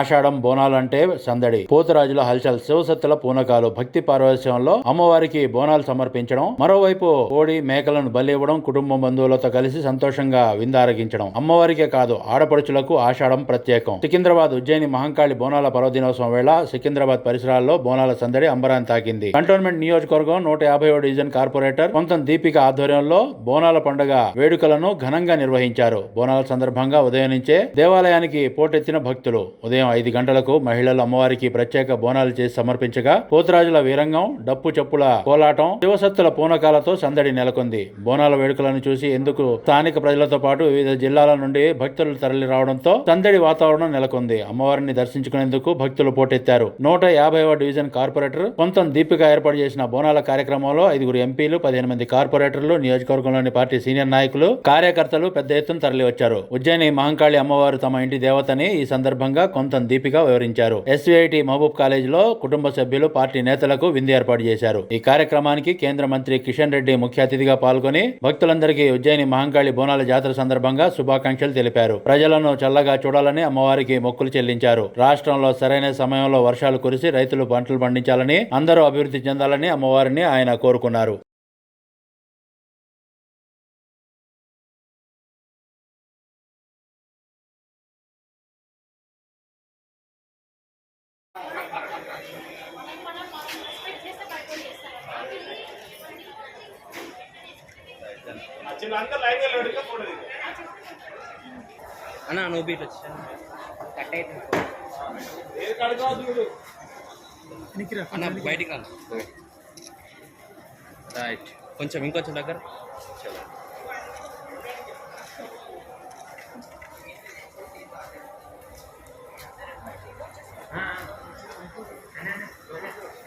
ఆషాఢం బోనాలంటే సందడి. పోతురాజుల హల్చల్ శివసత్తుల పూనకాలు భక్తి పార్వశ్యంలో అమ్మవారికి బోనాలు సమర్పించడం మరోవైపు కోడి మేకలను బలి ఇవ్వడం కుటుంబ బంధువులతో కలిసి సంతోషంగా విందారగించడం. అమ్మవారికే కాదు ఆడపడుచులకు ఆషాఢం ప్రత్యేకం. సికింద్రాబాద్ ఉజ్జయిని మహంకాళి బోనాల పర్వదినోత్సవం వేళ సికింద్రాబాద్ పరిసరాల్లో బోనాల సందడి అంబరాన్ని తాకింది. కంటోన్మెంట్ నియోజకవర్గం నూట యాభై డివిజన్ కార్పొరేటర్ కొంత దీపిక ఆధ్వర్యంలో బోనాల పండుగ వేడుకలను ఘనంగా నిర్వహించారు. బోనాల సందర్భంగా ఉదయం నుంచే దేవాలయానికి పోటెత్తిన భక్తులు. ఉదయం ఐదు గంటలకు మహిళలు అమ్మవారికి ప్రత్యేక బోనాలు చేసి సమర్పించగా పోతురాజుల వీరంగం డప్పు చెప్పుల కోలాటం శివసత్తుల పూనకాలతో సందడి నెలకొంది. బోనాల వేడుకలను చూసి ఎందుకు స్థానిక ప్రజలతో పాటు వివిధ జిల్లాల నుండి భక్తులు తరలి రావడంతో సందడి వాతావరణం నెలకొంది. అమ్మవారిని దర్శించుకునేందుకు భక్తులు పోటెత్తారు. నూట యాభైవ డివిజన్ కార్పొరేటర్ కొంత దీపిక ఏర్పాటు చేసిన బోనాల కార్యక్రమంలో ఐదుగురు ఎంపీలు పదిహేను మంది కార్పొరేటర్లు నియోజకవర్గంలోని పార్టీ సీనియర్ నాయకులు కార్యకర్తలు పెద్ద ఎత్తున తరలి వచ్చారు ఉజ్జయిని మహంకాళి అమ్మవారు తమ ఇంటి దేవతని ఈ సందర్భంగా కొంత దీపిక వివరించారు. ఎస్వీఐటి మహబూబ్ కాలేజీలో కుటుంబ సభ్యులు పార్టీ నేతలకు విందు ఏర్పాటు చేశారు. ఈ కార్యక్రమానికి కేంద్ర మంత్రి కిషన్ రెడ్డి ముఖ్య అతిథిగా పాల్గొని భక్తులందరికీ ఉజ్జయిని మహంకాళి బోనాల జాతర సందర్భంగా శుభాకాంక్షలు తెలిపారు. ప్రజలను చల్లగా చూడాలని అమ్మవారికి మొక్కులు చెల్లించారు. రాష్ట్రంలో సరైన సమయంలో వర్షాలు కురిసి రైతులు పంటలు పండించాలని అందరూ అభివృద్ధి చెందాలని అమ్మవారిని ఆయన కోరుకున్నారు. అన్న నువ్వు బీట్ వచ్చా కట్ అయితే అన్న బయటికి రాను రైట్ కొంచెం ఇంకొంచెం దగ్గర చలో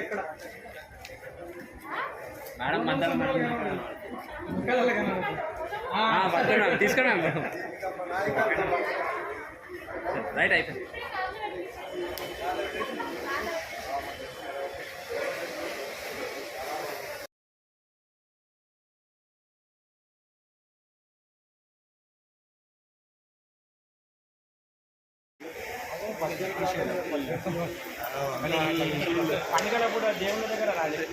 ఇక్కడ. ఈ విలేకరులు మంచిగా ఇస్తారు ఆ, ఇక్కడ చూడండి మేడం. తీసుకున్నాం మేడం రైట్ అయిపోయింది. పండుగల కూడా దేవుని దగ్గర రాలేదు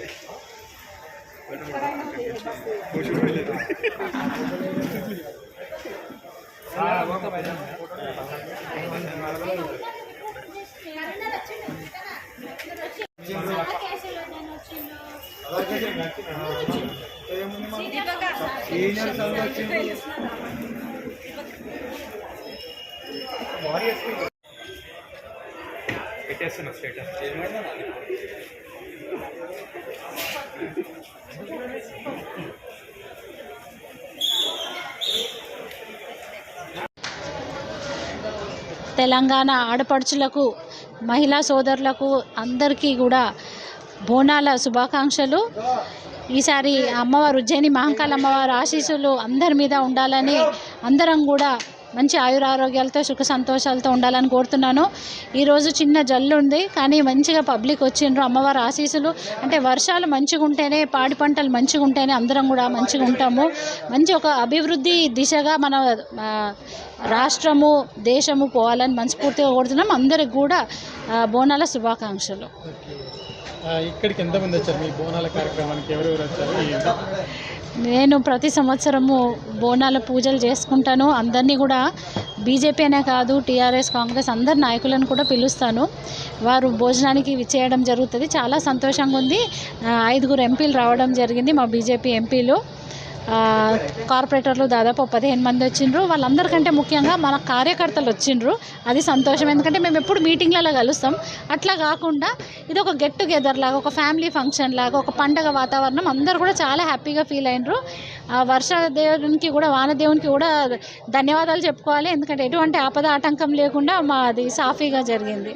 సీనియర్ పెట్టేస్తున్నా స్టేటస్. తెలంగాణ ఆడపడుచులకు మహిళా సోదరులకు అందరికీ కూడా బోనాల శుభాకాంక్షలు. ఈసారి అమ్మవారు ఉజ్జయిని మహంకాళ అమ్మవారు ఆశీస్సులు అందరి మీద ఉండాలని అందరం కూడా మంచి ఆయురారోగ్యాలతో సుఖ సంతోషాలతో ఉండాలని కోరుతున్నాను. ఈరోజు చిన్న జల్లు ఉంది కానీ మంచిగా పబ్లిక్ వచ్చిండ్రు. అమ్మవారి ఆశీస్సులు అంటే వర్షాలు మంచిగా ఉంటేనే పాడి పంటలు మంచిగా ఉంటేనే అందరం కూడా మంచిగా ఉంటాము. మంచి ఒక అభివృద్ధి దిశగా మన రాష్ట్రము దేశము పోవాలని మనస్ఫూర్తిగా కోరుతున్నాం. అందరికి కూడా బోనాల శుభాకాంక్షలు. ఇక్కడికి ఎంతమంది వచ్చారు? మీ బోనాల కార్యక్రమానికి ఎవరెవరు వచ్చారు? నేను ప్రతి సంవత్సరము బోనాల పూజలు చేసుకుంటాను. అందరినీ కూడా బీజేపీ అనే కాదు టీఆర్ఎస్ కాంగ్రెస్ అందరి నాయకులను కూడా పిలుస్తాను. వారు భోజనానికి చేయడం జరుగుతుంది. చాలా సంతోషంగా ఉంది. ఐదుగురు ఎంపీలు రావడం జరిగింది మా బీజేపీ ఎంపీలు. కార్పొరేటర్లు దాదాపు పదిహేను మంది వచ్చిండ్రు. వాళ్ళందరికంటే ముఖ్యంగా మన కార్యకర్తలు వచ్చిండ్రు. అది సంతోషం. ఎందుకంటే మేము ఎప్పుడు మీటింగ్లలో కలుస్తాం. అట్లా కాకుండా ఇది ఒక గెట్ టుగెదర్ లాగా ఒక ఫ్యామిలీ ఫంక్షన్ లాగా ఒక పండగ వాతావరణం అందరూ కూడా చాలా హ్యాపీగా ఫీల్ అయినరు. ఆ వర్ష దేవునికి కూడా వానదేవునికి కూడా ధన్యవాదాలు చెప్పుకోవాలి. ఎందుకంటే ఎటువంటి ఆపద ఆటంకం లేకుండా మాది సాఫీగా జరిగింది.